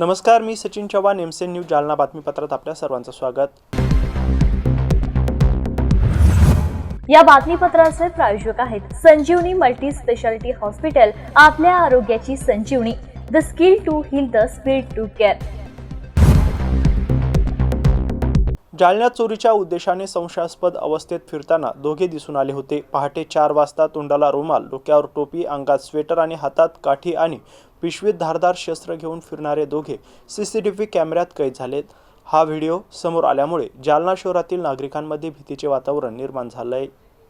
नमस्कार मी सचिन चव्हाण एमसेन न्यूज जालना बातमीपत्रात आपल्या सर्वांचं स्वागत. या बातमीपत्राचे प्रायोजक आहेत संजीवनी मल्टी स्पेशालिटी हॉस्पिटल आपल्या आरोग्याची Sanjivani. The skill to heal the speed to care जालन्यात चोरीच्या उद्देशाने संशयास्पद अवस्थेत फिरताना दोघे दिसून आले होते. पहाटे चार वाजता तोंडाला रुमाल डोक्यावर टोपी अंगात स्वेटर आणि हातात काठी आणि पिशवीत धारदार शस्त्र घेऊन फिरणारे दोघे सी सी टी व्ही कॅमेऱ्यात कैद झालेत. हा व्हिडिओ समोर आल्यामुळे जालना शहरातील नागरिकांमध्ये भीतीचे वातावरण निर्माण झालंय.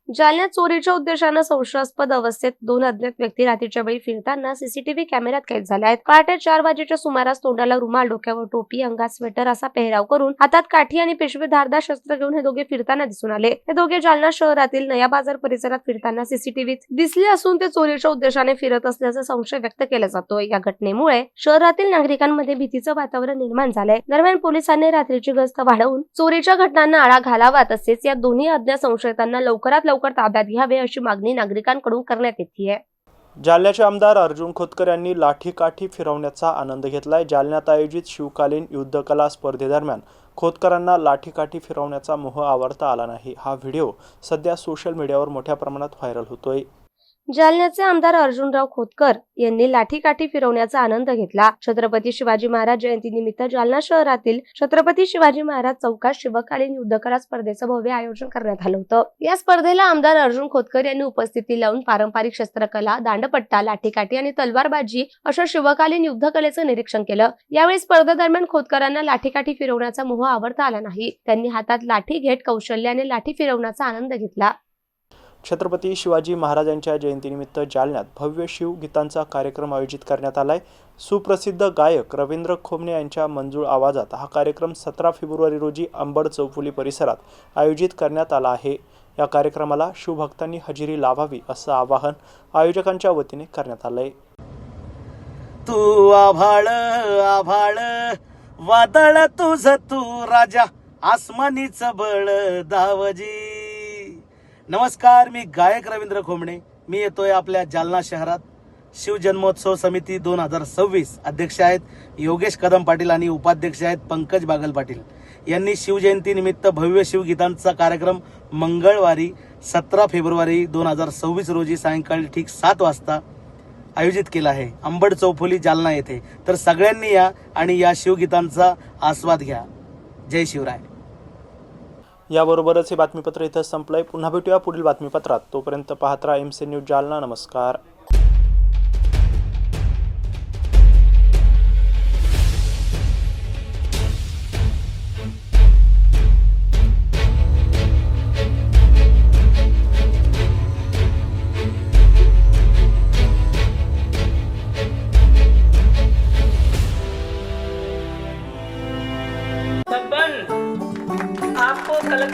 जालन्यात चोरीच्या उद्देशानं संशयास्पद अवस्थेत दोन अज्ञात व्यक्ती रात्रीच्या वेळी फिरताना सीसीटीव्ही कॅमेऱ्यात कैद झाल्या आहेत. पहाटे चार वाजेच्या सुमारास तोंडाला रुमाल डोक्यावर टोपी अंगात स्वेटर असा पेहराव करून हातात काठी आणि पिशवी धारदार शस्त्र घेऊन हे दोघे फिरताना दिसून आले. हे दोघे जालना शहरातील नया बाजार परिसरात फिरताना सीसीटीव्हीत दिसले असून ते चोरीच्या उद्देशाने फिरत असल्याचा संशय व्यक्त केला जातोय. या घटनेमुळे शहरातील नागरिकांमध्ये भीतीचं वातावरण निर्माण झालंय. दरम्यान पोलिसांनी रात्रीची गस्त वाढवून चोरीच्या घटनांना आळा घालावा तसेच या दोन्ही अज्ञात संशयितांना लवकरात लवकर ताब्यात घ्यावे अशी मागणी नागरिकांकडून करण्यात येते जालन्याचे आमदार अर्जुन खोतकर यांनी लाठी काठी फिरवण्याचा आनंद घेतलाय. जालन्यात आयोजित शिवकालीन युद्धकला स्पर्धेदरम्यान खोतकरांना लाठीकाठी फिरवण्याचा मोह आवडता आला नाही. हा व्हिडिओ सध्या सोशल मीडियावर मोठ्या प्रमाणात व्हायरल होतोय. जालन्याचे आमदार अर्जुनराव खोतकर यांनी लाठीकाठी फिरवण्याचा आनंद घेतला. छत्रपती शिवाजी महाराज जयंतीनिमित्त जालना शहरातील छत्रपती शिवाजी महाराज चौकात शिवकालीन युद्धकला स्पर्धेचं भव्य आयोजन करण्यात आलं होतं. या स्पर्धेला आमदार अर्जुन खोतकर यांनी उपस्थिती लावून पारंपरिक शस्त्रकला दांडपट्टा लाठीकाठी आणि तलवारबाजी अशा शिवकालीन युद्धकलेचं निरीक्षण केलं. यावेळी स्पर्धेदरम्यान खोतकरांना लाठीकाठी फिरवण्याचा मोह आवडता आला नाही. त्यांनी हातात लाठी घेत कौशल्याने लाठी फिरवण्याचा आनंद घेतला. छत्रपती शिवाजी महाराजांच्या जयंतीनिमित्त जालन्यात भव्य शिवगीतांचा कार्यक्रम आयोजित करण्यात आलाय. सुप्रसिद्ध गायक रवींद्र खोमणे यांच्या मंजूळ आवाजात हा कार्यक्रम सतरा फेब्रुवारी रोजी अंबड चौफुली परिसरात आयोजित करण्यात आला आहे. या कार्यक्रमाला शिवभक्तांनी हजेरी लावावी असं आवाहन आयोजकांच्या वतीने करण्यात आलंय. तू आभाळ आभाळ वादळ तुझ तू राजा आसमानीच बळ दावजी. नमस्कार मी गायक रवींद्र खोमणे. मी येतोय आपल्या जालना शहरात. शिवजन्मोत्सव समिती दोन हजार सव्वीस अध्यक्ष आहेत योगेश कदम पाटील आणि उपाध्यक्ष आहेत पंकज बागल पाटील. यांनी शिवजयंती निमित्त भव्य शिवगीतांचा कार्यक्रम मंगळवारी सतरा फेब्रुवारी दोन हजार सव्वीस रोजी सायंकाळी ठीक सात वाजता आयोजित केला आहे. अंबड चौफुली जालना येथे. तर सगळ्यांनी या आणि या शिवगीतांचा आस्वाद घ्या. जय शिवराय. याबरोबरच हे बातमीपत्र इथं संपलंय. पुन्हा भेटूया पुढील बातमीपत्रात. तोपर्यंत पाहत राहा एम सी न्यूज जालना. नमस्कार.